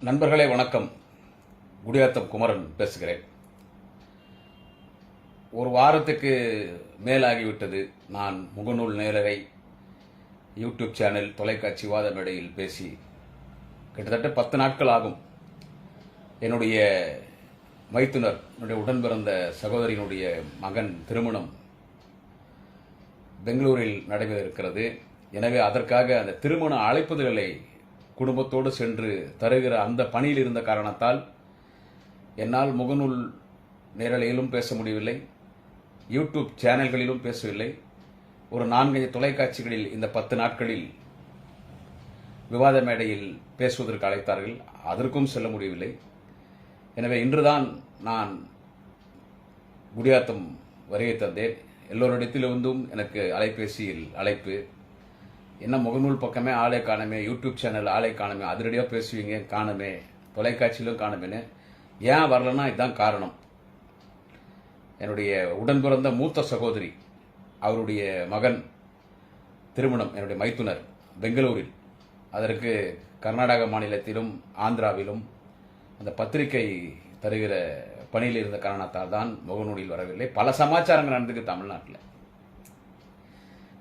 நண்பர்களே வணக்கம். குடியாத்தம் குமரன் பேசுகிறேன். ஒரு வாரத்துக்கு மேலாகிவிட்டது. நான் முகநூல் நேரவை யூடியூப் சேனல் தொலைக்காட்சி வாத மேடையில் பேசி கிட்டத்தட்ட பத்து நாட்கள் ஆகும். என்னுடைய மைத்துனர் என்னுடைய உடன் பிறந்த சகோதரியினுடைய மகன் திருமணம் பெங்களூரில் நடைபெற இருக்கிறது. எனவே அதற்காக அந்த திருமண அழைப்புதல்களை குடும்பத்தோடு சென்று தருகிற அந்த பணியில் இருந்த காரணத்தால் என்னால் முகநூல் நேரலையிலும் பேச முடியவில்லை யூடியூப் சேனல்களிலும் பேசவில்லை. ஒரு நான்கைந்து தொலைக்காட்சிகளில் இந்த பத்து நாட்களில் விவாத மேடையில் பேசுவதற்கு அழைத்தார்கள். அதற்கும் செல்ல முடியவில்லை. எனவே இன்றுதான் நான் குடியாத்தம் வருகை தந்தேன். எல்லோரிடத்திலிருந்தும் எனக்கு அலைபேசியில் அழைப்பு என்ன முகநூல் பக்கமே ஆளை காணுமே யூடியூப் சேனல் ஆளை காணுமே அதிரடியாக பேசுவீங்க காணுமே தொலைக்காட்சியிலும் காணுமேன்னு ஏன் வரலன்னா இதுதான் காரணம். என்னுடைய உடன் பிறந்த மூத்த சகோதரி அவருடைய மகன் திருமணம் என்னுடைய மைத்துனர் பெங்களூரில். அதற்கு கர்நாடக மாநிலத்திலும் ஆந்திராவிலும் அந்த பத்திரிகை தருகிற பணியில் இருந்த காரணத்தால் தான் முகநூலில் வரவில்லை. பல சமாச்சாரங்கள் நடந்துக்கு தமிழ்நாட்டில்.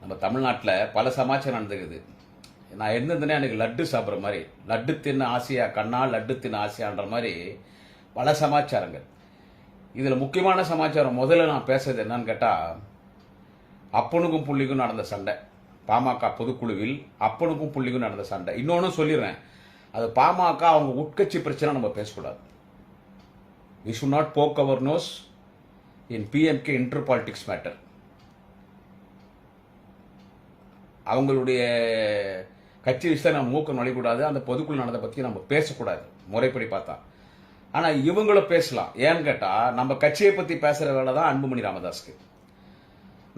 நம்ம தமிழ்நாட்டில் பல சமாச்சாரம் நடந்துக்குது. நான் இருந்திருந்தேனே எனக்கு லட்டு சாப்பிட்ற மாதிரி லட்டு தின்னு ஆசையா கண்ணா லட்டு தின்னு ஆசையான்ற மாதிரி பல சமாச்சாரங்கள். இதில் முக்கியமான சமாச்சாரம் முதல்ல நான் பேசுறது என்னன்னு கேட்டால் அப்பனுக்கும் புள்ளிக்கும் நடந்த சண்டை. பாமக பொதுக்குழுவில் அப்பனுக்கும் புள்ளிக்கும் நடந்த சண்டை. இன்னொன்று சொல்லிடுறேன். அது பாமக அவங்க உட்கட்சி பிரச்சனை நம்ம பேசக்கூடாது. We should not poke our nose in PMK inter politics matter அவங்களுடைய கட்சி விஷயத்தை நம்ம மூக்க நுழையக்கூடாது. அந்த பொதுக்குழு நடந்த பற்றி நம்ம பேசக்கூடாது. முறைப்படி பார்த்தா. ஆனால் இவங்களும் பேசலாம். ஏன்னு கேட்டால் நம்ம கட்சியை பற்றி பேசுகிற வேலை தான் அன்புமணி ராமதாஸ்க்கு.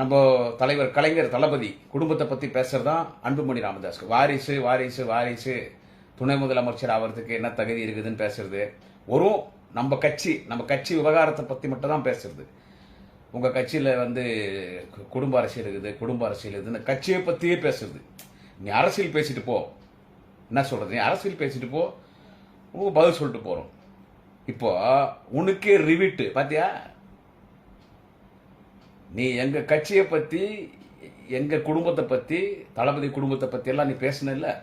நம்ம தலைவர் கலைஞர் தளபதி குடும்பத்தை பற்றி பேசுகிறது தான் அன்புமணி ராமதாஸ்க்கு. வாரிசு வாரிசு வாரிசு. துணை முதலமைச்சர் ஆகிறதுக்கு என்ன தகுதி இருக்குதுன்னு பேசுறது. ஒரு நம்ம கட்சி நம்ம கட்சி விவகாரத்தை பற்றி மட்டும் தான் பேசுறது. உங்கள் கட்சியில் வந்து கு- குடும்ப அரசியல் இருக்குது குடும்ப அரசியல் இருக்குதுன்னு கட்சியை பற்றியே பேசுறது. நீ அரசியல் பேசிட்டு போ. என்ன சொல்கிறது நீ அரசியல் பேசிட்டு போ. உங்க பதில் சொல்லிட்டு போகிறோம் இப்போ உனக்கே ரிவிட்டு பார்த்தியா நீ எங்கள் கட்சியை பற்றி எங்கள் குடும்பத்தை பற்றி தளபதி குடும்பத்தை பற்றியெல்லாம் எல்லாம் நீ பேசின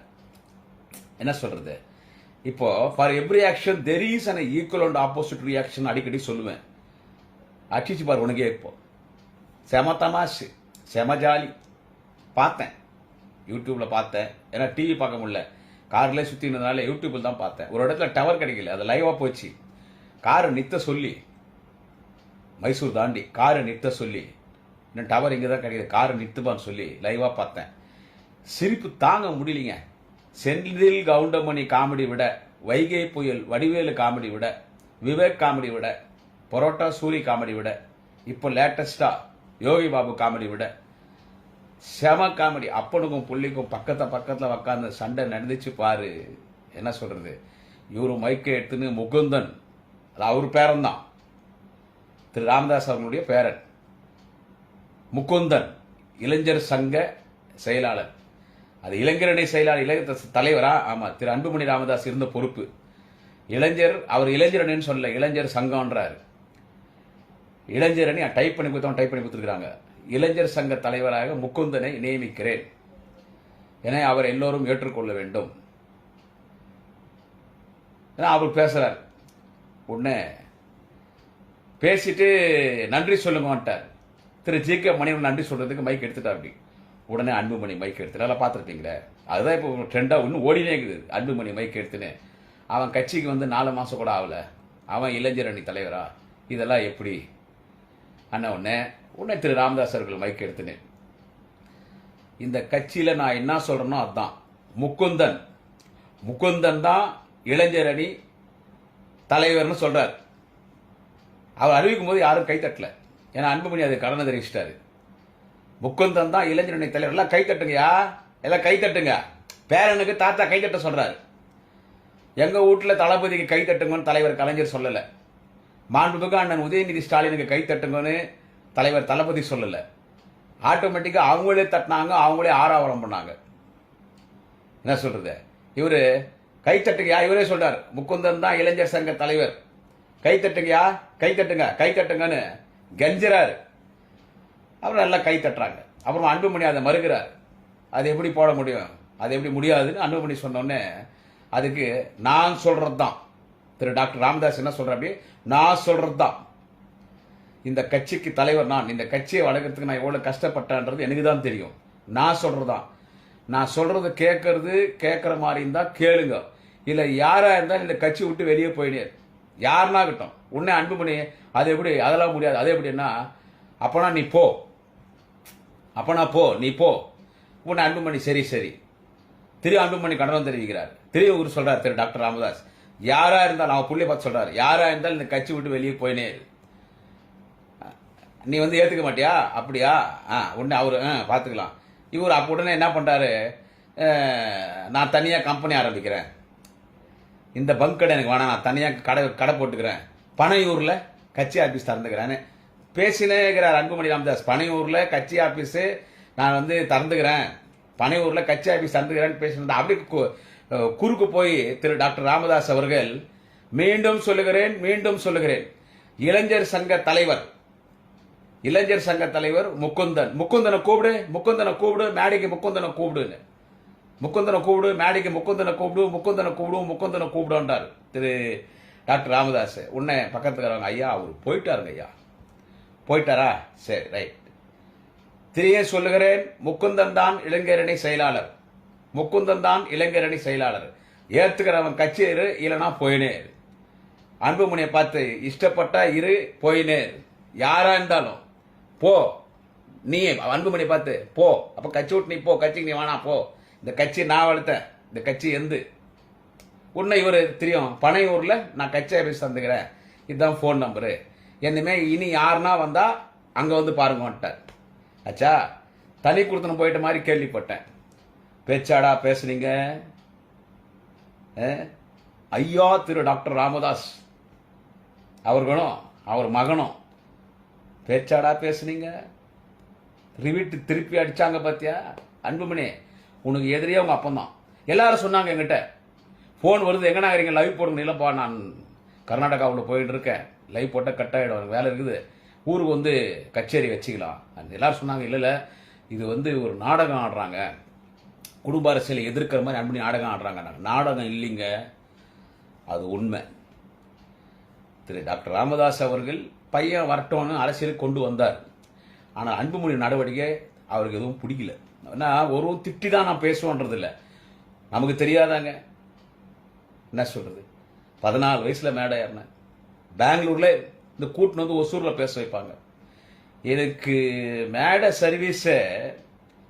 என்ன சொல்கிறது இப்போ for every action there is an equal and opposite reaction அடிக்கடி சொல்லுவேன். அடிச்சு பாரு உனக்கே இப்போ செம தமாஷு செம ஜாலி பார்த்தேன் யூடியூப்பில் பார்த்தேன் ஏன்னா டிவி பார்க்க முடியல கார்லேயே சுற்றினதுனால யூடியூப்பில் தான் பார்த்தேன் ஒரு இடத்துல டவர் கிடைக்கல அது லைவாக போச்சு காரை நித்த சொல்லி மைசூர் தாண்டி காரை நிறுத்த சொல்லி இன்னும் டவர் இங்கே தான் கிடைக்குது காரை நிறுத்துப்பான்னு சொல்லி லைவாக பார்த்தேன் சிரிப்பு தாங்க முடியலைங்க செந்தில் கவுண்டமணி காமெடி விட வைகை புயல் வடிவேலு காமெடி விட விவேக் காமெடி விட பரோட்டா சூரி காமெடி விட இப்போ லேட்டஸ்டா யோகி பாபு காமெடி விட செம காமெடி. அப்பனுக்கும் புள்ளிக்கும் பக்கத்தை பக்கத்தில் உக்காந்து சண்டை நடந்துச்சு பாரு. என்ன சொல்றது? இவரு மைக்கை எடுத்துன்னு முகுந்தன் அது அவர் பேரன்தான். திரு ராமதாஸ் அவர்களுடைய பேரன். முகுந்தன் இளைஞர் சங்க செயலாளர். அது இளைஞரணி செயலாளர் இளைஞர் தலைவரா? ஆமாம் திரு அன்புமணி ராமதாஸ் இருந்த பொறுப்பு. இளைஞர் அவர் இளைஞரணின்னு சொல்லல இளைஞர் சங்கம்ன்றாரு. இளைஞரணி டைப் பண்ணி கொடுத்தவன் டைப் பண்ணி கொடுத்துருக்காங்க இளைஞர் சங்க தலைவராக முகுந்தனை நியமிக்கிறேன். என அவர் எல்லோரும் ஏற்றுக்கொள்ள வேண்டும். ஏன்னா அவர் பேசுறார். உடனே பேசிட்டு நன்றி சொல்லுங்கன்ட்டார் திரு ஜி கே மணிவன் நன்றி சொல்றதுக்கு மைக் எடுத்துட்டா அப்படி. உடனே அன்புமணி மைக் எடுத்துட்டு பார்த்துருப்பீங்களே. அதுதான் இப்போ ட்ரெண்டாக இன்னும் ஓடினே இருக்குது. அன்புமணி மைக் எடுத்துன்னு. அவன் கட்சிக்கு வந்து நாலு மாதம் கூட ஆகல. அவன் இளைஞர் அணி தலைவரா? இதெல்லாம் எப்படி? அண்ணன் உடனே உடனே திரு ராமதாஸ் அவர்கள் மைக் எடுத்துனேன் இந்த கட்சியில் நான் என்ன சொல்கிறனோ அதுதான் முக்குந்தன் முகுந்தன் தான் இளைஞர் அணி தலைவர்னு சொல்கிறார் அவர் அறிவிக்கும் போது யாரும் கை ஏன்னா அன்புமணி அது கடனை தெரிவிச்சிட்டாரு. முக்குந்தன் தான் இளைஞரணி தலைவர். எல்லாம் கைத்தட்டுங்கயா எல்லாம் கைத்தட்டுங்க பேரனுக்கு தாத்தா கை தட்ட எங்கள் வீட்டில் தளபதிக்கு கைத்தட்டுங்கன்னு தலைவர் கலைஞர் சொல்லலை. மாண்புமிகு அண்ணன் உதயநிதி ஸ்டாலினுக்கு கை தட்டுங்கன்னு தலைவர் தளபதி சொல்லல. ஆட்டோமேட்டிக்கா அவங்களே தட்டினாங்க அவங்களே ஆறாவரம் பண்ணாங்க. என்ன சொல்றது? இவரு கைத்தட்டுங்கயா இவரே சொல்றார். முக்குந்தன் தான் இளைஞர் சங்க தலைவர். கை கைத்தட்டுங்க கை தட்டுங்க கை தட்டுங்கன்னு கெஞ்சுறாரு. அப்புறம் நல்லா கை தட்டுறாங்க. அப்புறம் அன்புமணி அதை மறுக்கிறார். அது எப்படி போட முடியும்? அது எப்படி முடியாதுன்னு அன்புமணி சொன்னோடனே அதுக்கு நான் சொல்றது தான் திரு டாக்டர் ராமதாஸ் என்ன சொல்ற அப்படி நான் சொல்றது தான் இந்த கட்சிக்கு தலைவர் நான் இந்த கட்சியை வளர்க்கறதுக்கு நான் எவ்வளவு கஷ்டப்பட்டேன்றது எனக்கு தான் தெரியும். நான் சொல்றதுதான். நான் சொல்றது கேட்கறது கேட்கற மாதிரி இருந்தா கேளுங்க. இல்ல யாரா இருந்தாலும் இந்த கட்சி விட்டு வெளியே போயினே யாருனாகட்டும் உன்னை அன்புமணி அது எப்படி அதெல்லாம் முடியாது. அது எப்படின்னா அப்பனா நீ போ. அப்பனா போ நீ போ. உன்னை அன்புமணி சரி சரி. திரு அன்புமணி கண்டனம் தெரிவிக்கிறார். திரு இவர் சொல்றார் திரு டாக்டர் ராமதாஸ். யாரா இருந்தாலும் அவன் புள்ளைய பார்த்து சொல்றாரு. யாரா இருந்தாலும் இந்த கட்சி விட்டு வெளியே போயினே நீ வந்து ஏத்துக்க மாட்டியா? அப்படியா? ஆ உடனே அவரு ஆ பார்த்துக்கலாம். இவர் அப்ப உடனே என்ன பண்றாரு? நான் தனியா கம்பெனி ஆரம்பிக்கிறேன். இந்த பங்க் கடை எனக்கு வேணாம் நான் தனியா கடை கடை போட்டுக்கிறேன். பனையூர்ல கட்சி ஆபீஸ் திறந்துக்கிறேன்னு பேசினே இருக்கிறார் அன்புமணி ராமதாஸ். பனையூர்ல கட்சி ஆபீஸ் நான் வந்து திறந்துக்கிறேன். பனையூர்ல கட்சி ஆபீஸ் திறந்துக்கிறேன்னு பேசினது அப்படி குறுக்கு போய் திரு டாக்டர் ராமதாஸ் அவர்கள் மீண்டும் சொல்லுகிறேன் மீண்டும் சொல்லுகிறேன். இளைஞர் சங்க தலைவர் இளைஞர் சங்க தலைவர் முக்குந்தன் முக்குந்தனை கூப்பிடு முக்குந்தனை கூப்பிடு மேடைக்கு முக்குந்தனை கூப்பிடுன்னு. முகுந்தனை கூப்பிடு மேடைக்கு முக்குந்தனை கூப்பிடு முக்குந்தனை கூப்பிடு முக்குந்தனை கூப்பிடுன்றார் திரு டாக்டர் ராமதாஸ். உன்னை பக்கத்துக்காரவங்க ஐயா அவர் போயிட்டாருங்க ஐயா. போயிட்டாரா? சரி ரைட். திரியே சொல்லுகிறேன் முக்குந்தன் தான் இளைஞரணி செயலாளர். முக்குந்தன் தான் இளைஞரணி செயலாளர். ஏத்துக்கிறவன் கட்சி இரு இல்லைனா போயினே அன்புமணியை பார்த்து இஷ்டப்பட்டா இரு போயினே யாரா இருந்தாலும் போ. நீ அன்புமணி பார்த்து போ. அப்ப கட்சி விட்டு நீ போ கட்சிக்கு நீ வேணாம் போ. இந்த கட்சி நான் வளர்த்தேன். இந்த கட்சி எந்து? உன்னை இவர் தெரியும். பனையூர்ல நான் கட்சி ஆபீஸ் தந்துக்கிறேன். இதுதான் ஃபோன் நம்பரு என்னமே இனி யாருன்னா வந்தா அங்க வந்து பாருங்கன்ட்டார். அச்சா தனி கொடுத்துன்னு போயிட்ட மாதிரி கேள்விப்பட்டேன். பேச்சாடா பேசுனீங்க? ஐயா திரு டாக்டர் ராமதாஸ் அவர்களும் அவர் மகனும் பேச்சாடா பேசுனீங்க? ரிவிட்டு திருப்பி அடித்தாங்க பார்த்தியா அன்புமணி உனக்கு எதிரியே உங்க அப்பந்தான்? எல்லாரும் சொன்னாங்க எங்கிட்ட ஃபோன் வருது எங்கண்ணா இருக்கீங்க? லைவ் போடுங்க இல்லைப்பா நான் கர்நாடகாவில் போயிட்டு இருக்கேன். லைவ் போட்டால் கட் ஆகிடும் எனக்கு வேலை இருக்குது. ஊருக்கு வந்து கச்சேரி வச்சுக்கலாம். அந்த எல்லோரும் சொன்னாங்க இல்லை இல்லை இது வந்து ஒரு நாடகம் ஆடுறாங்க. குடும்ப அரசியலை எதிர்க்கிற மாதிரி அன்பு நாடகம் ஆடுறாங்க. நாடகம் இல்லைங்க. அது உண்மை. திரு டாக்டர் ராமதாஸ் அவர்கள் பையன் வரட்டோன்னு அரசியலுக்கு கொண்டு வந்தார். ஆனால் அன்புமணி நடவடிக்கை அவருக்கு எதுவும் பிடிக்கல. ஏன்னா ஒரு திட்டி தான் நான் பேசுவோன்றது இல்லை நமக்கு தெரியாதாங்க. என்ன சொல்கிறது பதினாலு வயசில் மேடை ஏறினேன். பெங்களூர்ல இந்த கூட்டின்னு வந்து ஒசூரில் பேச வைப்பாங்க. எனக்கு மேடை சர்வீஸை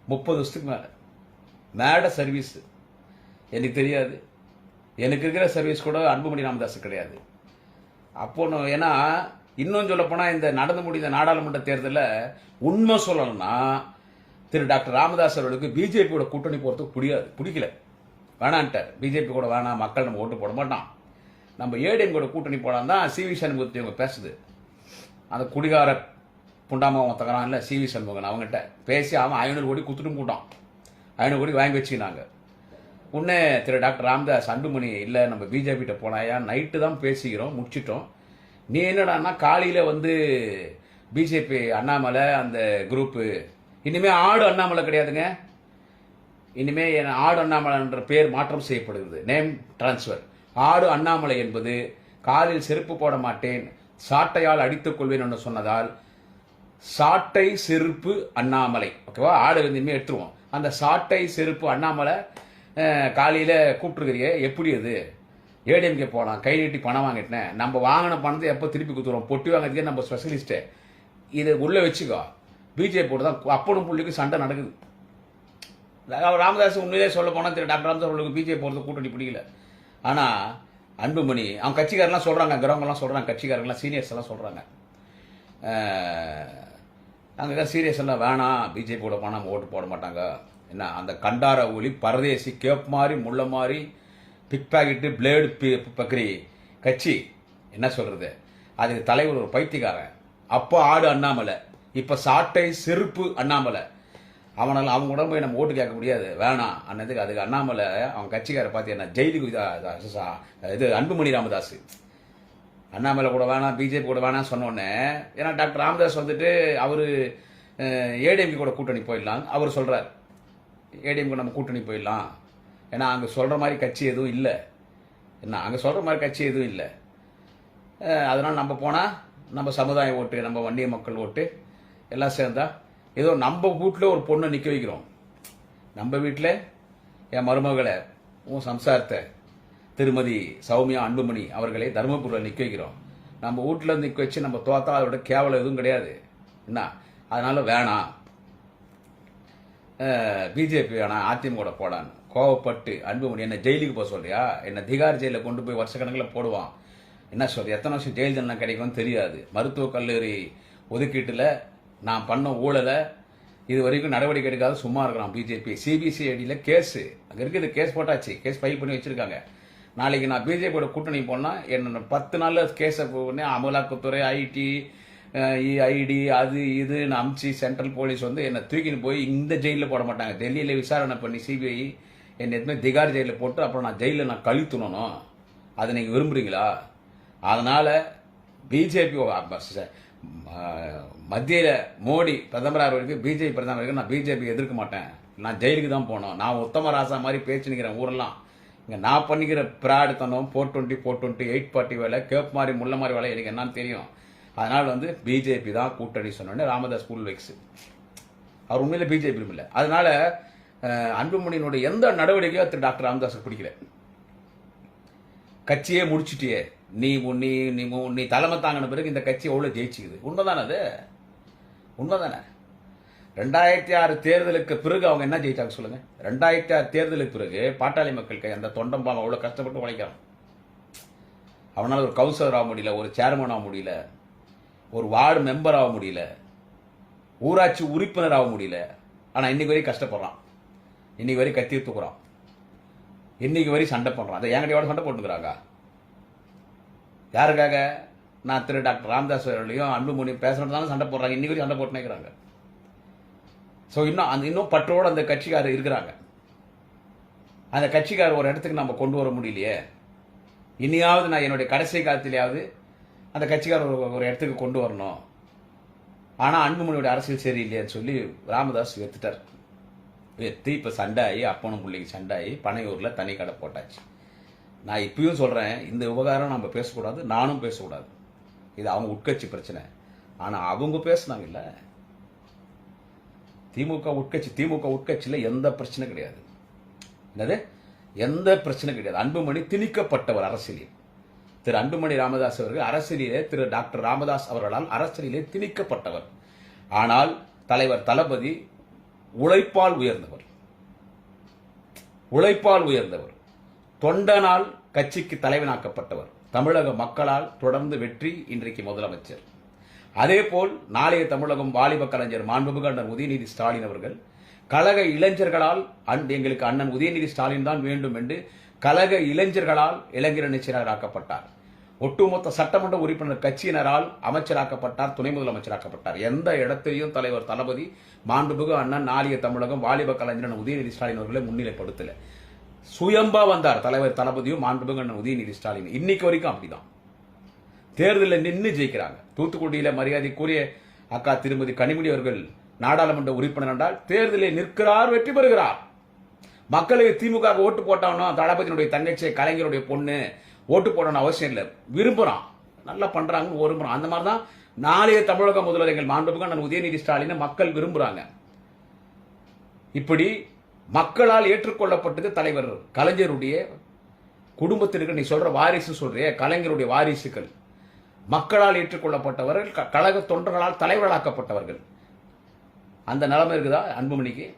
முப்பது வருஷத்துக்கு மேலே. மேட சர்வீஸ் எனக்கு தெரியாது. எனக்கு இருக்கிற சர்வீஸ் கூட அன்புமணி ராமதாஸ் கிடையாது. அப்போ நான் ஏன்னா இன்னும் சொல்லப்போனால் இந்த நடந்து முடிந்த நாடாளுமன்ற தேர்தலில் உண்மை சொல்லணும்னா திரு டாக்டர் ராமதாஸ் அவர்களுக்கு பிஜேபியோட கூட்டணி போகிறதுக்கு பிடிக்காது பிடிக்கல. வேணான்ட்டார். பிஜேபி கூட வேணாம் மக்கள் நம்ம ஓட்டு போட மாட்டான் நம்ம ஏடிஎம் கூட கூட்டணி போனால் தான் சி வி சண்முகத்தை இவங்க பேசுது. அந்த குடிகார புண்டாமாவன் தகரான்ல சி வி சண்முகன் அவங்ககிட்ட பேசி அவன் ஐநூறு கோடி குத்துட்டும் கூட்டான். ஐநூறு கோடி வாங்கி வச்சுக்கினாங்க. உடனே திரு டாக்டர் ராம்தாஸ் அன்புமணி இல்லை நம்ம பிஜேபிகிட்ட போனாயா நைட்டு தான் பேசிக்கிறோம் முடிச்சிட்டோம். நீ என்னடான்னா காலையில் வந்து பிஜேபி அண்ணாமலை அந்த குரூப்பு இனிமேல் ஆடு அண்ணாமலை கிடையாதுங்க. இனிமேல் என் ஆடு அண்ணாமலை என்ற பெயர் மாற்றம் செய்யப்படுகிறது. நேம் டிரான்ஸ்ஃபர் ஆடு அண்ணாமலை என்பது காலில் செருப்பு போட மாட்டேன் சாட்டையால் அடித்துக் கொள்வேன் என்று சொன்னதால் சாட்டை செருப்பு அண்ணாமலை. ஓகேவா? ஆடு வந்து இனிமேல் எடுத்துருவோம். அந்த சாட்டை செருப்பு அண்ணாமலை காலையில் காலையில கூப்பிட்டுருக்கிறியே எப்படி அது? ஏடிஎம்கே போகலாம் கை நீட்டி பணம் வாங்கிட்டேன். நம்ம வாங்கின பணத்தை எப்போ திருப்பி கொடுத்துருவோம்? பொட்டி வாங்குறதுக்கே நம்ம ஸ்பெஷலிஸ்ட்டு இதை உள்ளே வச்சுக்கோ. போட்டு தான் அப்பனும் பிள்ளைக்கும் சண்டை நடக்குது. ராமதாஸ் உண்மையிலே சொல்ல போனால் திரு டாக்டர் ராமதாஸ் அவர்களுக்கு பிஜேபி போகிறது கூட்டணி பிடிக்கல. ஆனால் அன்புமணி அவங்க கட்சிக்காரெல்லாம் சொல்கிறாங்க கிரவங்கெல்லாம் சொல்கிறாங்க கட்சிக்காரங்களாம் சீனியர்ஸ் எல்லாம் சொல்கிறாங்க அங்கே சீரியஸ் எல்லாம் வேணாம் பிஜேபியோட போனால் ஓட்டு போட மாட்டாங்க. என்ன அந்த கண்டார ஒலி பரதேசி கேப் மாதிரி முள்ள மாதிரி பிக் பேக்கெட்டு பிளேடு பக்ரி கட்சி என்ன சொல்கிறது அதுக்கு தலைவர் ஒரு பைத்தியக்காரன். அப்போ ஆடு அண்ணாமலை இப்போ சாட்டை செருப்பு அண்ணாமலை. அவனால் அவங்க கூட போய் நம்ம ஓட்டு கேட்க முடியாது. வேணாம் அன்னதுக்கு அதுக்கு அண்ணாமலை அவன் கட்சிக்காரை பார்த்து என்ன ஜெயிலுக்கு இது அன்புமணி ராமதாஸ் அண்ணாமலை கூட வேணாம் பிஜேபி கூட வேணாம் சொன்னோடனே ஏன்னா டாக்டர் ராமதாஸ் வந்துட்டு அவர் ஏடிஎம்கே கூட கூட்டணி போயிடலாம். அவர் சொல்கிறார் ஏடிஎம்கே நம்ம கூட்டணி போயிடலாம். ஏன்னா அங்கே சொல்கிற மாதிரி கட்சி எதுவும் இல்லை. என்ன அங்கே சொல்கிற மாதிரி கட்சி எதுவும் இல்லை. அதனால் நம்ம போனால் நம்ம சமுதாய ஓட்டு நம்ம வண்டிய மக்கள் ஓட்டு எல்லாம் சேர்ந்தா ஏதோ நம்ம வீட்டில் ஒரு பொண்ணை நிற்க வைக்கிறோம். நம்ம வீட்டில் என் மருமகளை உன் சம்சாரத்தை திருமதி சௌமியா அன்புமணி அவர்களை தருமபுரியில் நிற்க வைக்கிறோம். நம்ம வீட்டில் நிற்க வச்சு நம்ம தோத்தா அதோட கேவலம் எதுவும் கிடையாது. என்ன? அதனால் வேணாம். பிஜேபி வேணாம் அதிமுக போடான்னு. கோவப்பட்டு அன்புமணி என்ன ஜெயிலுக்கு போக சொல்றியா? என்ன திகார் ஜெயிலில் கொண்டு போய் வருஷக்கணக்கில் போடுவான். என்ன சொல்ற? எத்தனை வருஷம் ஜெயில் தண்டனை கிடைக்கும்னு தெரியாது. மருத்துவக் கல்லூரி ஒதுக்கீட்டில் நான் பண்ண ஊழலை இது வரைக்கும் நடவடிக்கை எடுக்காத சும்மா இருக்கிறான் பிஜேபி சிபிசிஐடியில் கேஸு. அங்கே இருக்குது கேஸ் போட்டாச்சு. கேஸ் ஃபைல் பண்ணி வச்சுருக்காங்க. நாளைக்கு நான் பிஜேபியோட கூட்டணி போனால் என்ன பத்து நாளில் கேஸை உடனே அமலாக்கத்துறை ஐடி ஐடி அது இதுன்னு அமிச்சு சென்ட்ரல் போலீஸ் வந்து என்னை தூக்கின்னு போய் இந்த ஜெயிலில் போட மாட்டாங்க. டெல்லியில் விசாரணை பண்ணி சிபிஐ என்னை எதுவுமே திகார் ஜெயிலில் போட்டு அப்புறம் நான் ஜெயிலில் நான் கழித்துணும் அதை நீங்கள் விரும்புறீங்களா? அதனால் பிஜேபி மத்தியில் மோடி பிரதமராக இருக்கு பிஜேபி பிரதமர் வரைக்கும் நான் பிஜேபி எதிர்க்க மாட்டேன். நான் ஜெயிலுக்கு தான் போனோம் நான் உத்தம ராசா மாதிரி பேச்சு நிற்கிறேன் ஊரெல்லாம். இங்கே நான் பண்ணிக்கிற பிராடுத்தனம் four twenty four twenty eight party வேலை கேப் மாதிரி முள்ள மாதிரி வேலை எனக்கு என்னன்னு தெரியும். அதனால் வந்து பிஜேபி தான் கூட்டணி சொன்னோடனே ராமதாஸ் ஸ்கூல் வெக்ஸ் அவர் உண்மையில பிஜேபி இல்லை. அதனால் அன்புமணியினுடைய எந்த நடவடிக்கையோ திரு டாக்டர் ராமதாஸ் பிடிக்கல. கட்சியே முடிச்சிட்டியே. நீ நீ நீ தலைமை தாங்கின பிறகு இந்த கட்சி எவ்வளோ ஜெயிச்சுக்குது? உண்மைதானே அது? உண்மைதானே? ரெண்டாயிரத்தி ஆறு தேர்தலுக்கு பிறகு அவங்க என்ன ஜெயிச்சாங்க சொல்லுங்க. ரெண்டாயிரத்தி ஆறு தேர்தலுக்கு பிறகு பாட்டாளி மக்கள் கை அந்த தொண்டம்பாம் அவ்வளோ கஷ்டப்பட்டு உழைக்கிறான். அவனால் ஒரு கவுன்சிலர் ஆக முடியல ஒரு சேர்மன் ஆக முடியல ஒரு வார்டு மெம்பர் ஆக முடியல ஊராட்சி உறுப்பினர் ஆக முடியல. ஆனால் இன்னைக்கு வரையும் கஷ்டப்படுறான். இன்னைக்கு வரையும் கத்தி தூக்குறான் இன்னைக்கு வரைக்கும் சண்டை பண்ணுறான் அதை என்கிட்ட சண்டை போட்டுக்கிறாங்க? யாருக்காக? நான் திரு டாக்டர் ராம்தாஸ் அவர்களையும் அன்புமணி பேசுறதுனால சண்டை போடுறாங்க. இன்னைக்கு வரையும் சண்டை போட்டுனேக்கிறாங்க ஸோ இன்னும் அந்த இன்னும் பற்றோடு அந்த கட்சிக்காரர் இருக்கிறாங்க. அந்த கட்சிக்காரர் ஒரு இடத்துக்கு நம்ம கொண்டு வர முடியலையே. இனியாவது நான் என்னுடைய கடைசி காலத்திலேயாவது அந்த கட்சிக்காரர் ஒரு- ஒரு இடத்துக்கு கொண்டு வரணும். ஆனால் அன்புமணியோட அரசியல் சரியில்லையேன்னு சொல்லி ராமதாஸ் வெத்துட்டார். வெத்து இப்போ சண்டாயி அப்பனும் பிள்ளைக்கு சண்டாயி பனையூரில் தனி கடை போட்டாச்சு. நான் இப்பயும் சொல்கிறேன் இந்த விவகாரம் நம்ம பேசக்கூடாது நானும் பேசக்கூடாது. இது அவங்க உட்கட்சி பிரச்சனை. ஆனால் அவங்க பேசுனாங்கல்ல திமுக உட்கட்சி திமுக உட்கட்சியில் எந்த பிரச்சனை கிடையாது. என்னது? எந்த பிரச்சனை கிடையாது. அன்புமணி திணிக்கப்பட்டவர் அரசியலில். திரு அன்புமணி ராமதாஸ் அவர்கள் அரசியலிலே திரு டாக்டர் ராமதாஸ் அவர்களால் அரசியலிலே திணிக்கப்பட்டவர். ஆனால் தலைவர் தளபதி உழைப்பால் உயர்ந்தவர். உழைப்பால் உயர்ந்தவர். தொண்டனால் கட்சிக்கு தலைவனாக்கப்பட்டவர். தமிழக மக்களால் தொடர்ந்து வெற்றி இன்றைக்கு முதலமைச்சர். அதேபோல் நாளைய தமிழகம் வாலிப கலைஞர் மாண்புமிகு அண்ணன் உதயநிதி ஸ்டாலின் அவர்கள் கழக இளைஞர்களால் அன்- எங்களுக்கு அண்ணன் உதயநிதி ஸ்டாலின் தான் வேண்டும் என்று கழக இளைஞர்களால் இளைஞர் நிச்சயராக்கப்பட்டார் ஒட்டுமொத்த சட்டமன்ற உறுப்பினர் கட்சியினரால் அமைச்சராக்கப்பட்டார் துணை முதலமைச்சராக்கப்பட்டார். எந்த இடத்தையும் தலைவர் தளபதி மாண்புமிகு அண்ணன் நாளைய தமிழகம் வாலிப கலைஞர் உதயநிதி ஸ்டாலின் அவர்களை முன்னிலைப்படுத்தல. சுயம்பா வந்தார் தலைவர் தளபதியும் மாண்புமிகு அண்ணன் உதயநிதி ஸ்டாலின். இன்னைக்கு வரைக்கும் அப்படிதான். தேர்தலில் நின்று ஜெயிக்கிறாங்க. தூத்துக்குடியில் மரியாதைக்குரிய அக்கா திருமதி கனிமொழி அவர்கள் நாடாளுமன்ற உறுப்பினர் என்றால் தேர்தலில் நிற்கிறார் வெற்றி பெறுகிறார். மக்களுக்கு திமுக ஓட்டு போட்டவனோ தளபதியினுடைய தங்கச்சி கலைஞருடைய பொண்ணு ஓட்டு போடணும் அவசியம் இல்லை. விரும்புகிறான் நல்லா பண்ணுறாங்கன்னு விரும்புகிறான் அந்த மாதிரி தான் நாளைய தமிழக முதல்வர்கள் மாண்புமிகு அண்ணன் உதயநிதி ஸ்டாலினை மக்கள் விரும்புகிறாங்க இப்படி மக்களால் ஏற்றுக்கொள்ளப்பட்டது தலைவர் கலைஞருடைய குடும்பத்திற்கு நீ சொல்ற வாரிசு சொல்கிறிய கலைஞருடைய வாரிசுகள். மக்களால் ஏற்றுக்கொள்ளப்பட்டவர்கள் க- கழக தொண்டர்களால் தலைவர்களாக்கப்பட்டவர்கள். அந்த நிலைமை இருக்குதா அன்புமணிக்கு?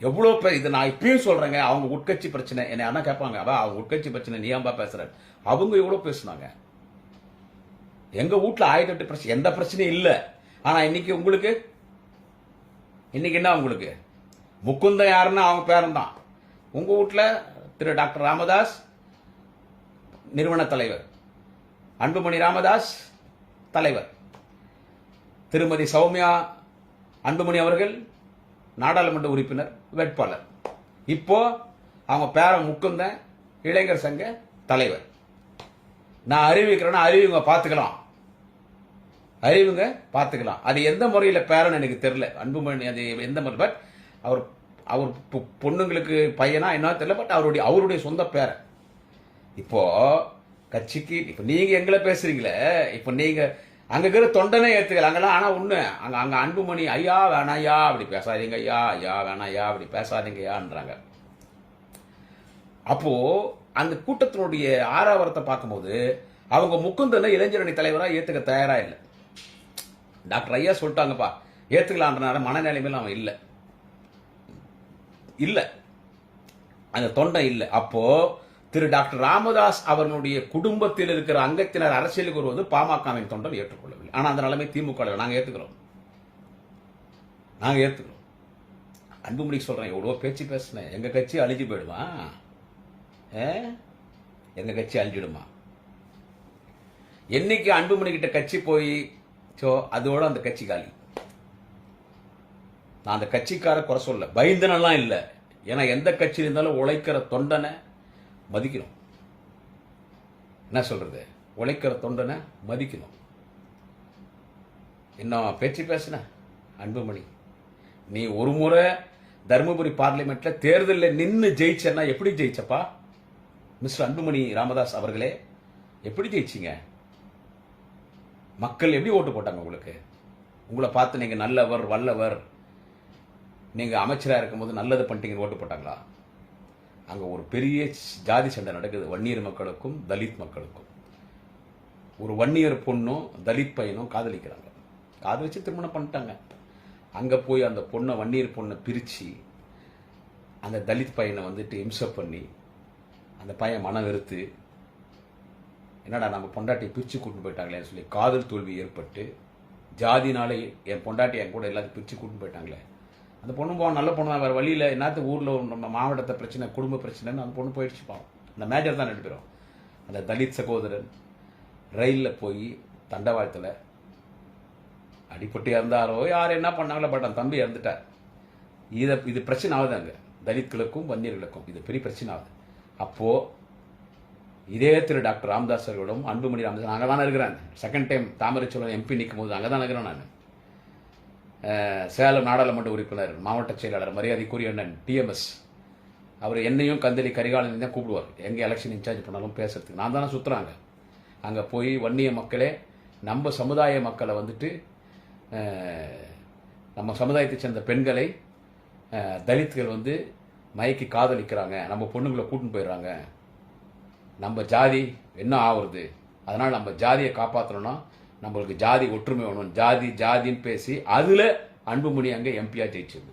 எவ்வளோ பேர் இது நான் இப்பயும் சொல்கிறேங்க அவங்க உட்கட்சி பிரச்சனை என்னை அண்ணா கேட்பாங்க அவ அவங்க உட்கட்சி பிரச்சனை நீ ஏன்பா அவங்க எவ்வளோ பேசுனாங்க. எங்கள் வீட்ல ஆயிரத்தி பிரச்சனை எந்த பிரச்சனையும் இல்லை. ஆனால் இன்னைக்கு உங்களுக்கு? இன்னைக்கு என்ன உங்களுக்கு? முக்குந்தன் யாருன்னா அவங்க பேரன் தான் உங்கள் வீட்ல திரு டாக்டர் ராமதாஸ் நிறுவன தலைவர். அன்புமணி ராமதாஸ் தலைவர். திருமதி சௌமியா அன்புமணி அவர்கள் நாடாளுமன்ற உறுப்பினர் வேட்பாளர். இப்போ அவங்க பேரன் முக்குந்தன் இளைஞர் சங்க தலைவர். நான் அறிவிக்கிறேன்னா அறிவிங்க பார்த்துக்கலாம். அறிவுங்க பார்த்துக்கலாம். அது எந்த முறையில் பேரன் எனக்கு தெரில அன்புமணி அது எந்த முறை பட் அவர் அவர் பொ- பொண்ணுங்களுக்கு பையனா என்ன தெரியல பட் அவருடைய அவருடைய சொந்த பேரன். இப்போது கட்சிக்கு இப்போ நீங்க எங்களை பேசுறீங்களே இப்போ நீங்க அங்க இருக்கிற தொண்டனே ஏத்துக்கல. அங்கெல்லாம் ஆனா ஒண்ணு அங்க அங்க அன்புமணி ஐயா வேணாயா அப்படி பேசாதீங்க ஐயா ஐயா வேணாயா அப்படி பேசாதீங்க ஐயான்றாங்க அப்போ அந்த கூட்டத்தினுடைய ஆறாவரத்தை பார்க்கும்போது அவங்க முக்குந்தனை இளைஞரணி தலைவராக ஏத்துக்க தயாரா இல்லை. டாக்டர் ஐயா சொல்லிட்டாங்கப்பா ஏத்துக்கலான்ற மனநிலைமையில அவன் இல்லை. இல்லை. அந்த தொண்டை இல்லை. அப்போ திரு டாக்டர் ராமதாஸ் அவர்களுடைய குடும்பத்தில் இருக்கிற அங்கத்தினர் அரசியலுக்கு வருவது பாமகவின் தொண்டர் ஏற்றுக்கொள்ளவில்லை. ஆனால் அந்த நிலைமை திமுக நாங்கள் ஏற்றுக்கிறோம் ஏத்துக்கிறோம். ஏற்றுக்கிறோம் ஏத்துக்கிறோம். அன்புமணிக்கு சொல்கிறேன் எவ்வளோ பேச்சு பேசினேன். எங்கள் கட்சி அழிஞ்சு போயிடுமா? ஏ? எங்கள் கட்சி அழிஞ்சிடுமா? என்னைக்கு அன்புமணி கிட்ட கட்சி போய் சோ அதோட அந்த கட்சி காலி. நான் அந்த கட்சிக்கார குறை சொல்ல பயந்தனெல்லாம் இல்லை. ஏன்னா எந்த கட்சி இருந்தாலும் உழைக்கிற தொண்டனை மதிக்கணும். என்ன சொல்றது? உழைக்கிற தொண்டனை மதிக்கணும். இன்னும் பேச்சு பேசுன? அன்புமணி. நீ ஒரு முறை தருமபுரி பார்லிமெண்ட்ல தேர்தலில் நின்று ஜெயிச்சேன்னா எப்படி ஜெயிச்சப்பா? மிஸ்டர் அன்புமணி ராமதாஸ் அவர்களே எப்படி ஜெயிச்சீங்க? மக்கள் எப்படி ஓட்டு போட்டாங்க உங்களுக்கு? உங்களை பார்த்து நீங்க நல்லவர் வல்லவர் நீங்க அமைச்சராக இருக்கும்போது நல்லது பண்ணிட்டீங்கன்னு ஓட்டு போட்டாங்களா? அங்கே ஒரு பெரிய ஜாதி சண்டை நடக்குது. வன்னியர் மக்களுக்கும் தலித் மக்களுக்கும். ஒரு வன்னியர் பொண்ணும் தலித் பையனும் காதலிக்கிறாங்க. காதலிச்சு திருமணம் பண்ணிட்டாங்க. அங்கே போய் அந்த பொண்ணை வன்னியர் பொண்ணை பிரித்து அந்த தலித் பையனை வந்துட்டு இம்சப் பண்ணி அந்த பையன் மனம் வெறுத்து என்னடா நம்ம பொண்டாட்டியை பிரிச்சு கூட்டு போயிட்டாங்களேன்னு சொல்லி காதல் தோல்வி ஏற்பட்டு ஜாதினாலே என் பொண்டாட்டி என் கூட எல்லாத்தையும் பிரித்து கூட்டு போயிட்டாங்களே. அந்த பொண்ணு போக நல்ல பொண்ணு தான் வேறு வழியில் என்னத்து ஊரில் நம்ம மாவட்டத்தை பிரச்சனை குடும்ப பிரச்சனைன்னு அந்த பொண்ணு போயிடுச்சு பாவம். அந்த மேஜர் தான் ரெண்டு பேரும். அந்த தலித் சகோதரன் ரயிலில் போய் தண்டவாளத்தில் அடிப்பட்டு இறந்தாரோ யார் என்ன பண்ணாங்களோ பட் அந்த தம்பி இறந்துட்டார். இதை இது பிரச்சனை ஆகுது அங்கே. தலித்களுக்கும் வன்னியர்களுக்கும் இது பெரிய பிரச்சனை ஆகுது. அப்போது இதே திரு டாக்டர் ராமதாஸ் அவர்களும் அன்புமணி ராமதாஸ் அங்கே தானே இருக்கிறேன் செகண்ட் டைம் தாமரைச்சோழன் எம்பி நிற்கும் போது அங்கே தான் இருக்கிறேன் நான். சேலம் நாடாளுமன்ற உறுப்பினர் மாவட்ட செயலாளர் மரியாதைக்குரிய அண்ணன் டிஎம்எஸ் அவர் என்னையும் கந்தளி கரிகாலன் தான் கூப்பிடுவார். எங்கே எலெக்ஷன் இன்சார்ஜ் பண்ணாலும் பேசுறதுக்கு. நான் தானே சுற்றுறாங்க அங்கே போய் வன்னிய மக்களே நம்ம சமுதாய மக்களை வந்துட்டு நம்ம சமுதாயத்தை சேர்ந்த பெண்களை தலித்துகள் வந்து மயக்கி காதலிக்கிறாங்க. நம்ம பொண்ணுங்களை கூட்டின்னு போயிடுறாங்க. நம்ம ஜாதி என்ன ஆகுறது அதனால் நம்ம ஜாதியை காப்பாற்றணும்னா நம்மளுக்கு ஜாதி ஒற்றுமை வேணும். ஜாதி ஜாதின்னு பேசி அதில் அன்புமணி அங்கே எம்பியா ஜெயிச்சது.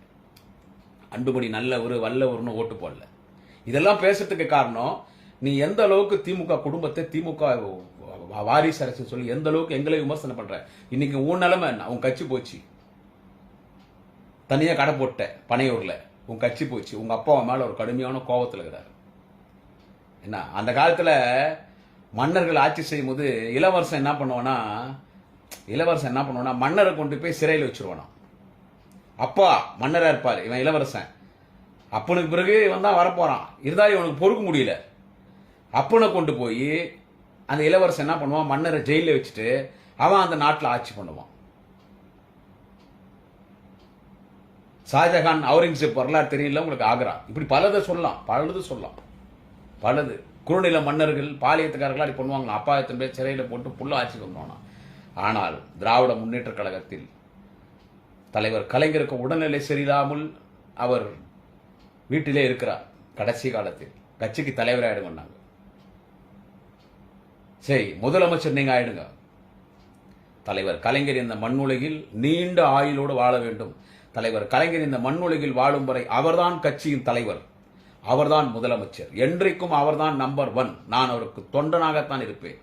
அன்புமணி நல்லவர் வல்லவர்னு ஓட்டு போடல. இதெல்லாம் பேசுறதுக்கு காரணம் நீ எந்த அளவுக்கு திமுக குடும்பத்தை திமுக வா- வாரிசு அரசு சொல்லி எந்த அளவுக்கு எங்களை விமர்சனம் பண்ற. இன்னைக்கு உன் நிலைமை என்ன? உன் கட்சி போச்சு. தனியாக கடை போட்ட பனையூரில் உன் கட்சி போச்சு. உங்க அப்பா மேலே ஒரு கடுமையான கோபத்தில் இருக்கிறாரு. என்ன? அந்த காலத்தில் மன்னர்கள் ஆட்சி செய்யும் போது இளவரசன் என்ன பண்ணுவானா இளவரசன் என்ன பண்ணுவானா மன்னரை கொண்டு போய் சிறையில் வச்சிருவானா. அப்பா மன்னராக இருப்பார் இவன் இளவரசன். அப்பனுக்கு பிறகு இவன் தான் வரப்போகிறான் இருந்தாலும் இவனுக்கு பொறுக்க முடியல. அப்பனை கொண்டு போய் அந்த இளவரசன் என்ன பண்ணுவான் மன்னரை ஜெயிலில் வச்சுட்டு அவன் அந்த நாட்டில் ஆட்சி பண்ணுவான். ஷாஜகான் அவுரங்கசீப் வரலாறு தெரியல உங்களுக்கு ஆகிறான் இப்படி பலதை சொல்லலாம் பலது சொல்லலாம். பலது. குறுநில மன்னர்கள் பாளையத்துக்காரர்கள் அப்படி பண்ணுவாங்க அப்பாயத்தின் பேர் சிறையில் போட்டு புல்ல ஆட்சி பண்ணுவானா? ஆனால் திராவிட முன்னேற்ற கழகத்தில் தலைவர் கலைஞருக்கு உடல்நிலை சரியில்லாமல் அவர் வீட்டிலே இருக்கிறார். கடைசி காலத்தில் கட்சிக்கு தலைவராயிடுங்கன்னாங்க சரி முதலமைச்சர் நீங்க ஆயிடுங்க. தலைவர் கலைஞர் இந்த மண்ணுலகில் நீண்ட ஆயுளோடு வாழ வேண்டும். தலைவர் கலைஞர் இந்த மண்ணுலகில் வாழும் வரை அவர்தான் கட்சியின் தலைவர். அவர்தான் முதலமைச்சர். என்றைக்கும் அவர்தான் நம்பர் ஒன் நான் அவருக்கு தொண்டனாகத்தான் இருப்பேன்.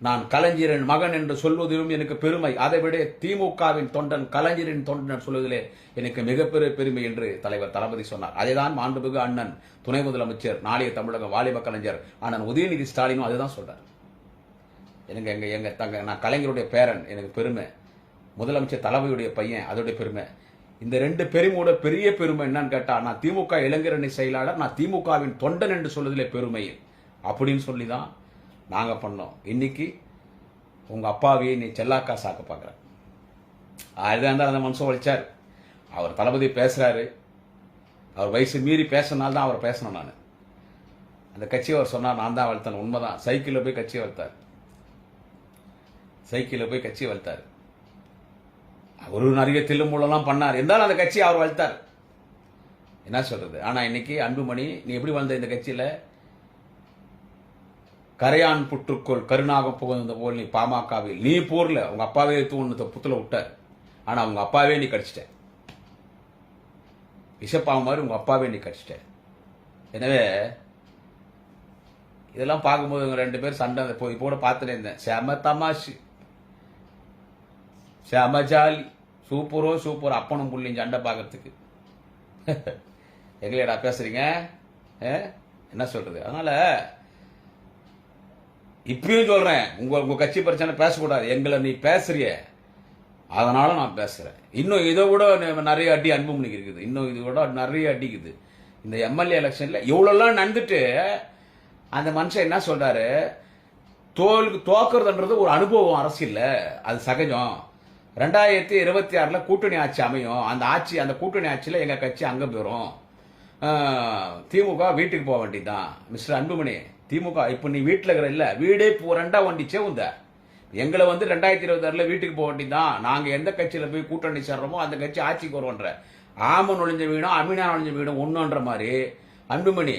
நான் கலைஞரின் மகன் என்று சொல்வதிலும் எனக்கு பெருமை. அதைவிட திமுகவின் தொண்டன் கலைஞரின் தொண்டன் சொல்வதிலே எனக்கு மிகப்பெரிய பெருமை என்று தலைவர் தளபதி சொன்னார். அதைதான் மாண்புமிகு அண்ணன் துணை முதலமைச்சர் நாளைய தமிழக வாலிப கலைஞர் அண்ணன் உதயநிதி ஸ்டாலினும் அதுதான் சொல்றார். எனக்கு எங்க எங்க தங்க நான் கலைஞருடைய பேரன். எனக்கு பெருமை. முதலமைச்சர் தலைமையுடைய பையன் அதோடைய பெருமை. இந்த ரெண்டு பெருமையோட பெரிய பெருமை என்னன்னு கேட்டா நான் திமுக இளைஞரணி செயலாளர் நான் திமுகவின் தொண்டன் என்று சொல்வதிலே பெருமை. அப்படின்னு சொல்லி தான் நாங்கள் பண்ணோம். இன்னைக்கு உங்கள் அப்பாவையே நீ செல்லாக்கா சாக்க பார்க்குற அதுதான் இருந்தால் அந்த மனுஷன் வலிச்சார் அவர் தளபதி பேசுகிறாரு அவர் வயசு மீறி பேசினால்தான் தான் அவர் பேசணும் நான். அந்த கட்சியை அவர் சொன்னார் நான் தான் வளர்த்தேன். உண்மைதான். சைக்கிளில் போய் கட்சியை வளர்த்தார். சைக்கிளில் போய் கட்சியை வளர்த்தார். அவரு நிறைய தில்லுமுள்ளெல்லாம் பண்ணார். இருந்தாலும் அந்த கட்சியை அவர் வளர்த்தார் என்ன சொல்றது? ஆனால் இன்னைக்கு அன்புமணி நீ எப்படி வந்த இந்த கட்சியில? கரையான் புற்றுக்கோள் கருணாக புகுந்த போல் நீ பாமகவில். நீ போர்ல உங்க அப்பாவே தூணு புத்துல விட்டார். ஆனா உங்க அப்பாவே நீ கடிச்சிட்ட. விஷப்பாவ மாதிரி உங்க அப்பாவே நீ கடிச்சிட்ட. எனவே இதெல்லாம் பார்க்கும்போது இவங்க ரெண்டு பேரும் சண்டை இப்போ இப்போ கூட பார்த்துட்டு இருந்தேன். செம தமாஷு. செம ஜாலி. சூப்பரோ சூப்பர் அப்பனும் புள்ளியும் சண்டை பார்க்கறதுக்கு. எங்களையடா பேசுறீங்க? என்ன சொல்றது? அதனால இப்பயும் சொல்றேன் உங்க உங்க கட்சி பிரச்சனை பேசக்கூடாது. எங்களை நீ பேசுறிய. அதனால நான் பேசுறேன். இன்னும் இதை விட நிறைய அடி அன்புமணிக்கு இருக்குது. இன்னும் இது விட நிறைய அடிக்குது. இந்த எம்எல்ஏ எலெக்ஷன்ல இவ்வளோலாம் நடந்துட்டு அந்த மனுஷன் என்ன சொல்றாரு? தோலுக்கு தோக்குறதுன்றது ஒரு அனுபவம் அரசியல்ல. அது சகஜம். ரெண்டாயிரத்தி இருபத்தி ஆறில் கூட்டணி ஆட்சி அமையும். அந்த ஆட்சி அந்த கூட்டணி ஆட்சியில் எங்கள் கட்சி அங்கே போயிடும் திமுக வீட்டுக்கு போக வேண்டியதுதான். மிஸ்டர் அன்புமணி திமுக இப்போ நீ வீட்டில் இருக்கிற இல்லை வீடே இப்போ ரெண்டா வண்டிச்சே உந்த. எங்களை வந்து ரெண்டாயிரத்தி இருபத்தி ஆறில் வீட்டுக்கு போக வேண்டியதுதான். நாங்கள் எந்த கட்சியில் போய் கூட்டணி சேர்றோமோ அந்த கட்சி ஆட்சிக்கு வருவோன்ற ஆமன் நுழைஞ்ச வீடும் அமீனா நுழைஞ்ச வீடும் ஒன்றுன்ற மாதிரி. அன்புமணி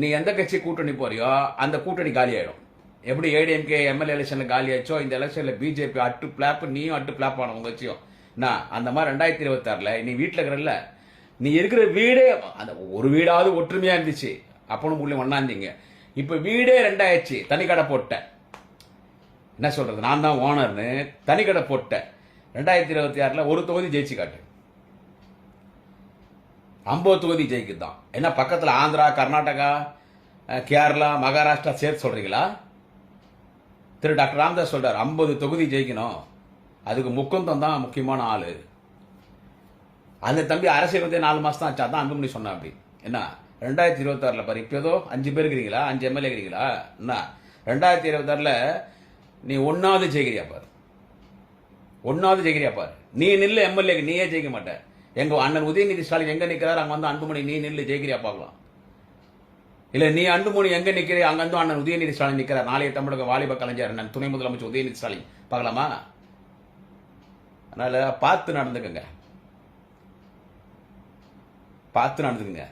நீ எந்த கட்சி கூட்டணி போறியோ அந்த கூட்டணி காலியாயிடும். எப்படி ஏடிஎம்கே எம்எல்ஏ எலெக்ஷன்ல காலியாச்சோ இந்த எலெக்ஷன்ல பிஜேபி அட்டு பிளாப் நீயும் அட்டு பிளாப் ஆன உங்க கட்சியும். நான் அந்த மாதிரி ரெண்டாயிரத்தி இருபத்தி ஆறுல நீ வீட்டுல இருக்கிறல்ல நீ இருக்கிற வீடே அந்த ஒரு வீடாவது ஒற்றுமையா இருந்துச்சு. அப்பனும் புள்ளி ஒன்னாந்தீங்க இப்ப வீடே ரெண்டாயிடுச்சு தனி கடை போட்டேன். என்ன சொல்றது நான் தான் ஓனர்னு தனி கடை போட்டேன். ரெண்டாயிரத்தி இருபத்தி ஆறுல ஒரு தொகுதி ஜெயிச்சு காட்டு ஐம்பது தொகுதி ஜெயிக்குதான் என்ன பக்கத்துல ஆந்திரா கர்நாடகா கேரளா மகாராஷ்டிரா சேர்த்து சொல்றீங்களா? திரு டாக்டர் ராம்தாஸ் சொல்றார் ஐம்பது தொகுதி ஜெயிக்கணும். அதுக்கு முக்குந்தம் தான் முக்கியமான ஆள். அந்த தம்பி அரசியல் வந்து நாலு மாதம் தான் ஆச்சு. அதான் அன்புமணி சொன்னா அப்படி. என்ன? ரெண்டாயிரத்தி இருபத்தாறில் பாரு இப்போ ஏதோ அஞ்சு பேர் இருக்கிறீங்களா? அஞ்சு எம்எல்ஏ இருக்கிறீங்களா? என்ன? ரெண்டாயிரத்தி இருபத்தாறில் நீ ஒன்றாவது ஜெயிக்கிறியா பாரு. ஒன்னாவது ஜெயிக்கிறியா பாரு. நீ நில்லு எம்எல்ஏக்கு நீயே ஜெயிக்க மாட்ட. எங்கள் அண்ணன் உதயநிதி ஸ்டாலின் எங்கே நிற்கிறார் அங்கே வந்து அன்புமணி நீ நில்லு ஜெயிக்கிறியா பார்க்கலாம். இல்ல நீ அன்புமணி எங்க நிக்கிற? அங்க வந்து அண்ணன் உதயநிதி ஸ்டாலின் நிக்கிறார். நாளைய தமிழக வாலிப கலைஞர் அண்ணன் துணை முதலமைச்சர் உதயநிதி ஸ்டாலின். பார்க்கலாமா? அதனால பார்த்து நடந்துக்கங்க. பார்த்து நடந்துக்குங்க.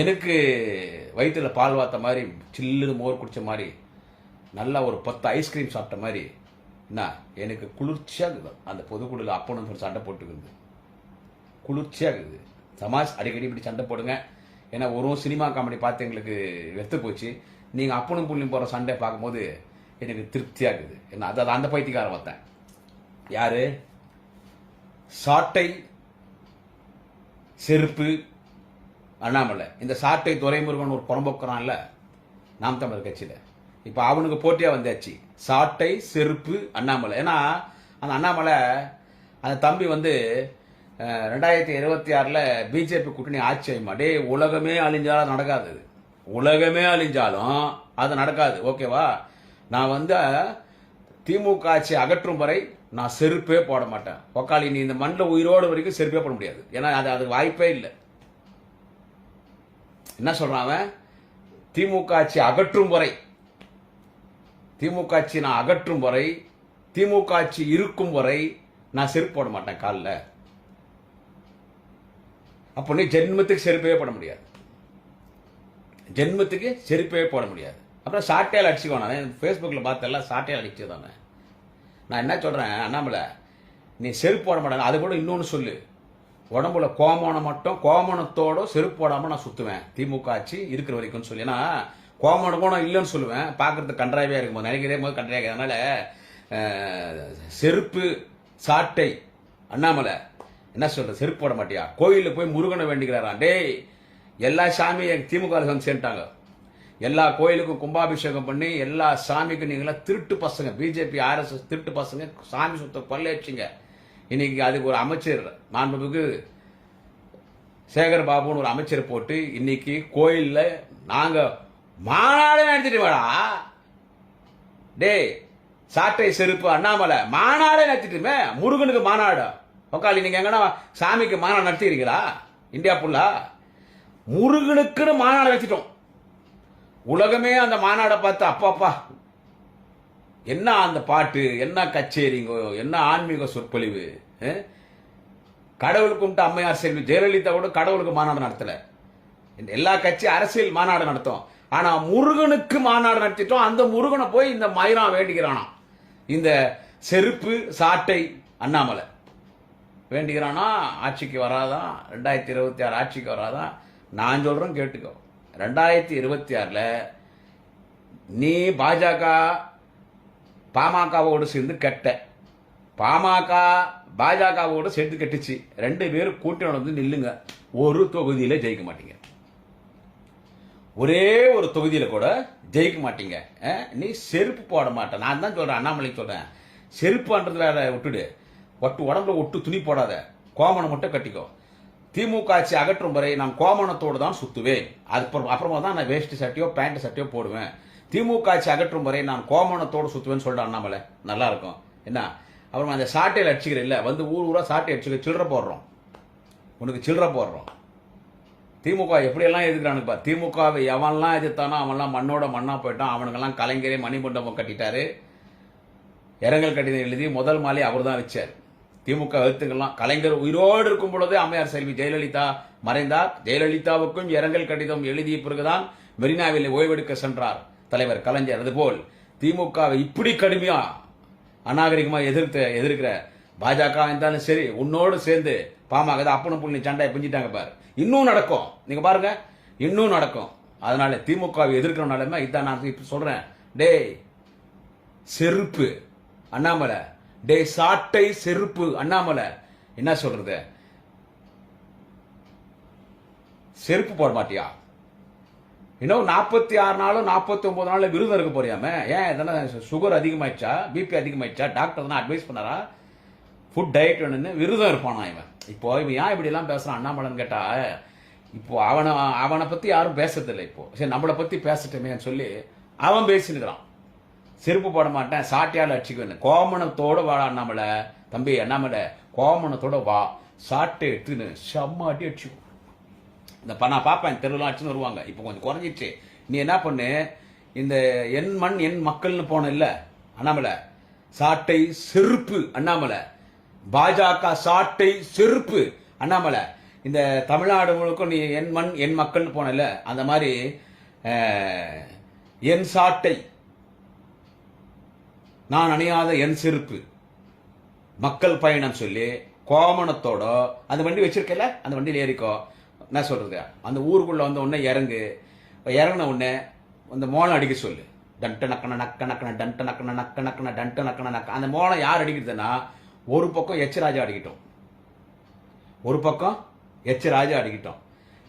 எனக்கு வயிற்றுல பால் வாத்த மாதிரி சில்லுன்னு மோர் குடிச்ச மாதிரி நல்லா ஒரு பத்து ஐஸ்கிரீம் சாப்பிட்ட மாதிரி என்ன எனக்கு குளிர்ச்சியாக இருக்குது. அந்த பொதுக்குழுல அப்பனும் சொல்லி சண்டை போட்டுக்குது. குளிர்ச்சியாக இருக்குது. சமாஸ் அடிக்கடி இப்படி சண்டை போடுங்க. ஏன்னா ஒரு சினிமா காமெடி பார்த்து எங்களுக்கு வெத்து போச்சு. நீங்கள் அப்பனும் புள்ளியும் போகிற சண்டை பார்க்கும்போது எனக்கு திருப்தியாக இருக்குது. என்ன அது அந்த பைத்தியக்காரன் பார்த்தேன் யாரு? சாட்டை செருப்பு அண்ணாமலை. இந்த சாட்டை துரைமுருகன் ஒரு புறம்போக்குறான்ல நாம் தமிழர் கட்சியில. இப்போ அவனுக்கு போட்டியாக வந்தாச்சு. சாட்டை செருப்பு அண்ணாமலை. ஏன்னா அந்த அண்ணாமலை அந்த தம்பி வந்து ரெண்டாயிரத்தி இருபத்தி ஆறில் பிஜேபி கூட்டணி ஆட்சி ஆயுமா டே உலகமே அழிஞ்சாலும் நடக்காது அது. உலகமே அழிஞ்சாலும் அது நடக்காது. ஓகேவா? நான் வந்து திமுக ஆட்சி அகற்றும் வரை நான் செருப்பே போட மாட்டேன். ஒக்காளி நீ இந்த மண்ணில் உயிரோடு வரைக்கும் செருப்பே போட முடியாது. ஏன்னா அது அதுக்கு வாய்ப்பே இல்லை. என்ன சொல்கிறான் அவன்? திமுக ஆட்சி அகற்றும் வரை திமுக ஆட்சி நான் அகற்றும் வரை திமுக ஆட்சி இருக்கும் வரை நான் செருப்பு போட மாட்டேன் காலில். அப்போ நீ ஜென்மத்துக்கு செருப்பே போட முடியாது. ஜென்மத்துக்கு செருப்பே போட முடியாது. அப்புறம் சாட்டையால் அடிச்சுக்கோ நான். ஃபேஸ்புக்கில் பார்த்தெல்லாம் சாட்டையால் அடிச்சு தானே நான் என்ன சொல்கிறேன் அண்ணாமலை நீ செருப்பு போட மாட்டேன் அது கூட இன்னொன்று சொல்லு. உடம்புல கோமணம் மட்டும் கோமணத்தோட செருப்பு போடாமல் நான் சுற்றுவேன் திமுக ஆட்சி இருக்கிற வரைக்கும்னு சொல்லி. ஏன்னா கோமணம் கூட இல்லைன்னு சொல்லுவேன். பார்க்கறதுக்கு கன்றாவியாக இருக்கும்போது நினைக்கிறே போது கன்றாவியாக அதனால் செருப்பு சாட்டை அண்ணாமலை என்ன சொல்ற செருப்பு போட மாட்டியா? கோயிலில் போய் முருகனை வேண்டிக்கிறாராம் டேய் எல்லா சாமியும் திமுக அரசு சேர்ந்துட்டாங்க. எல்லா கோயிலுக்கும் கும்பாபிஷேகம் பண்ணி எல்லா சாமிக்கும் நீங்களாம் திருட்டு பசங்க. பிஜேபி ஆர்எஸ்எஸ் திருட்டு பசங்க. சாமி சுத்த கொள்ளையடிச்சிங்க இன்னைக்கு அதுக்கு ஒரு அமைச்சர் மாண்புமிகு சேகர் பாபுன்னு ஒரு அமைச்சர் போட்டு இன்னைக்கு கோயில்ல நாங்கள் மாநாடு நடத்திட்டு வாடா. டேய் சாட்டை செருப்பு அண்ணாமலை மாநாடே நடத்திட்டுமே முருகனுக்கு மாநாடு. உக்காளி நீங்கள் எங்கன்னா சாமிக்கு மாநாடு நடத்திக்கிறீங்களா? இந்தியா ஃபுல்லா முருகனுக்குன்னு மாநாடு நடத்திட்டோம் உலகமே அந்த மாநாடை பார்த்து அப்பாப்பா. என்ன அந்த பாட்டு? என்ன கச்சேரிங்கோ என்ன ஆன்மீக சொற்பொழிவு? கடவுள் கும்பிட்டு அம்மையார் செல்வி ஜெயலலிதா கூட கடவுளுக்கு மாநாடு நடத்தலை. இந்த எல்லா கட்சி அரசியல் மாநாடு நடத்தும். ஆனால் முருகனுக்கு மாநாடு நடத்திட்டோம். அந்த முருகனை போய் இந்த மயிரம் வேண்டிக்கிறானாம். இந்த செருப்பு சாட்டை அண்ணாமலை. வேண்டிக்கிறானா ஆட்சிக்கு வராதான் ரெண்டாயிரத்தி இருபத்தி ஆறு ஆட்சிக்கு வராதான் நான் சொல்றேன் கேட்டுக்கோ. ரெண்டாயிரத்தி இருபத்தி ஆறுல நீ பாஜக பாமகவோடு சேர்ந்து கெட்ட. பாமக பாஜகவோடு சேர்ந்து கெட்டுச்சு. ரெண்டு பேரும் கூட்டணி வந்து நில்லுங்க. ஒரு தொகுதியில ஜெயிக்க மாட்டீங்க. ஒரே ஒரு தொகுதியில கூட ஜெயிக்க மாட்டீங்க. நீ செருப்பு போட மாட்ட. நான் தான் சொல்றேன் அண்ணாமலை சொல்றேன். செருப்புன்றது வேற விட்டுடு. ஒட்டு உடம்புல ஒட்டு துணி போடாத. கோமணம் மட்டும் கட்டிக்கோ. திமுக ஆட்சி அகற்றும் வரை நான் கோமணத்தோடு தான் சுத்துவேன். அதுக்கப்புறம் அப்புறமா தான் நான் வேஷ்டி சட்டையோ பேண்ட் சட்டையோ போடுவேன். திமுக ஆட்சி அகற்றும் வரை நான் கோமணத்தோடு சுத்துவேன்னு சொல்லிட்டு அண்ணாமலை. நல்லா இருக்கும். என்ன? அப்புறம் அந்த சாட்டையில் அடிச்சுக்கிற இல்லை வந்து ஊர் ஊராக சாட்டை அடிச்சுக்க சில்லற போடுறோம். உனக்கு சில்லற போடுறோம். திமுக எப்படியெல்லாம் எதிர்க்கிறானுங்க பார். திமுகவை எவன்லாம் எதிர்த்தானோ அவன்லாம் மண்ணோட மண்ணாக போயிட்டான். அவனுங்கெல்லாம் கலைஞரே மணிமண்டபம் கட்டிட்டாரு. இரங்கல் கடிதம் எழுதி முதல் மாலையை அவர் தான் வச்சார். திமுக எழுத்துக்கள்லாம் கலைஞர் உயிரோடு இருக்கும் பொழுதே அம்மையார் செல்வி ஜெயலலிதா மறைந்தார். ஜெயலலிதாவுக்கும் இரங்கல் கடிதம் எழுதிய பிறகுதான் மெரினாவில் ஓய்வெடுக்க சென்றார் தலைவர் கலைஞர். அதுபோல் திமுகவை இப்படி கடுமையா அநாகரிகமா எதிர்த்து எதிர்க்கிற பாஜக இருந்தாலும் சரி உன்னோடு சேர்ந்து பாமக அப்பனும் புள்ளி சண்டையை பிஞ்சிட்டாங்க பாரு. இன்னும் நடக்கும். நீங்க பாருங்க. இன்னும் நடக்கும். அதனால திமுகவை எதிர்க்கிறனாலுமே இதான் நான் இப்ப சொல்றேன். டேய் செருப்பு அண்ணாமலை டேய் சாட்டை செருப்பு அண்ணாமலை. என்ன சொல்றது? செருப்பு போட மாட்டியா? இன்னும் நாற்பத்தி ஆறு நாளும் நாற்பத்தி ஒன்பது நாள்ல விருதம் இருக்க போறியாமே? ஏன் இதெல்லாம் சுகர் அதிகமாயிடுச்சா? பிபி அதிகமாயிடுச்சா? டாக்டர் தான் அட்வைஸ் பண்ணாரா? ஃபுட் டயட் வேணும்னு விருதம் இருப்பானா இவன்? இப்போ இவன் ஏன் இப்படி எல்லாம் பேசுறான் அண்ணாமலைன்னு கேட்டா? இப்போ அவனை அவனை பத்தி யாரும் பேசுறதில்லை இப்போ. சரி நம்மளை பத்தி பேசட்டுமேன்னு சொல்லி அவன் பேசினுக்கிறான். செருப்பு போட மாட்டேன் சாட்டையால் அடிச்சுக்குவேன் கோமணத்தோட வா அண்ணாமலை தம்பி அண்ணாமலை கோமணத்தோட வா சாட்டை எடுத்துன்னு செம்ம அடி அடிச்சுக்கும். இந்த ப- நான் பார்ப்பேன் தெருலாம் அடிச்சுன்னு வருவாங்க. இப்போ கொஞ்சம் குறைஞ்சிச்சு நீ என்ன பண்ணு? இந்த என் மண் என் மக்கள்னு போன இல்லை அண்ணாமலை. சாட்டை செருப்பு அண்ணாமலை. பாஜக சாட்டை செருப்பு அண்ணாமலை. இந்த தமிழ்நாடு முழுக்கும் நீ என் மண் என் மக்கள்னு போனல அந்த மாதிரி என் சாட்டை நான் அணியாத என் செருப்பு மக்கள் பயணம் சொல்லி கோமணத்தோட அந்த வண்டி வச்சிருக்கல அந்த வண்டியில் ஏறிக்கோ. என்ன சொல்றது? அந்த ஊருக்குள்ளே வந்த உடனே இறங்கு. இறங்கின உடனே அந்த மோளம் அடிக்க சொல்லு. டண்ட நக்கன நக்க நக்கன டண்ட நக்கன நக்க நக்கன டண்ட நக்கன நக்க அந்த மோளம் யார் அடிக்கிறதுன்னா ஒரு பக்கம் எச் ராஜா ஒரு பக்கம் எச் ராஜா அடிக்கிட்டோம்.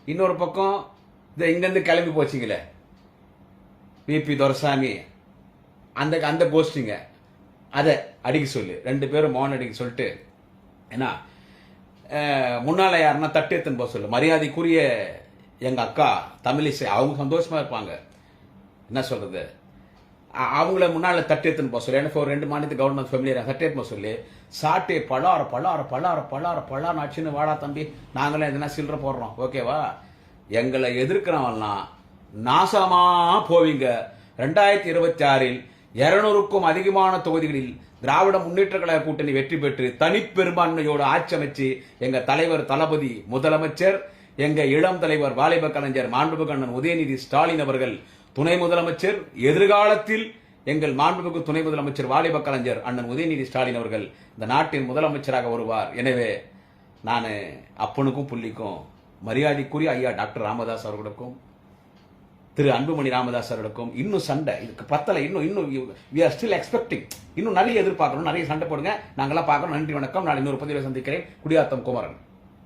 இன்னொரு பக்கம் இந்த இங்கேருந்து கிளம்பி போச்சுங்களே. விபி துரசாமி. அந்த அந்த போஸ்டிங்க அதை அடிக்க சொல்லு. ரெண்டு பேரும் மௌனம் அடிக்க சொல்லிட்டு என்ன முன்னால் யாருன்னா தட்டு எடுத்துன்னு போக சொல்லு. மரியாதைக்குரிய எங்கள் அக்கா தமிழிசை அவங்க சந்தோஷமாக இருப்பாங்க. என்ன சொல்கிறது அவங்கள முன்னால் தட்டு எடுத்துன்னு போக சொல்லு. எனக்கு ஒரு ரெண்டு மாநிலத்து கவர்மெண்ட் ஃபெமிலியர் தட்டு எடுத்து போக சொல்லி. சாட்டே பலார பலார பலார பலார பலார் ஆச்சுன்னு வாடா தம்பி. நாங்களும் எதனா சில்லற போடுறோம். ஓகேவா எங்களை எதிர்க்கிறவன்லாம் நாசமாக போவீங்க. ரெண்டாயிரத்தி இருபத்தி ஆறில் இருநூறுக்கும் அதிகமான தொகுதிகளில் திராவிட முன்னேற்ற கழக கூட்டணி வெற்றி பெற்று தனிப்பெரும்பான்மையோடு ஆட்சி அமைச்சு எங்க தலைவர் தளபதி முதலமைச்சர் எங்க இளம் தலைவர் வாலிப கலைஞர் மாண்புமிகு அண்ணன் உதயநிதி ஸ்டாலின் அவர்கள் துணை முதலமைச்சர் எதிர்காலத்தில் எங்கள் மாண்புமிகு துணை முதலமைச்சர் வாலிப கலைஞர் அண்ணன் உதயநிதி ஸ்டாலின் அவர்கள் இந்த நாட்டின் முதலமைச்சராக வருவார். எனவே நான் அப்பனுக்கும் புள்ளிக்கும் மரியாதைக்குரிய ஐயா டாக்டர் ராமதாஸ் அவர்களுக்கும் திரு அன்புமணி ராமதாஸ் அவர்களுக்கும் இன்னும் சண்டை. இதுக்கு பத்தலை இன்னும் இன்னும் வி ஆர் ஸ்டில் எக்ஸ்பெக்டிங் இன்னும் நிறைய எதிர்பார்க்கணும் நிறைய சண்டை போடுங்க. நாங்களாம் பார்க்கணும் நன்றி வணக்கம். நான் இன்னொரு பதிவில் சந்திக்கிறேன். குடியாத்தம் குமரன்.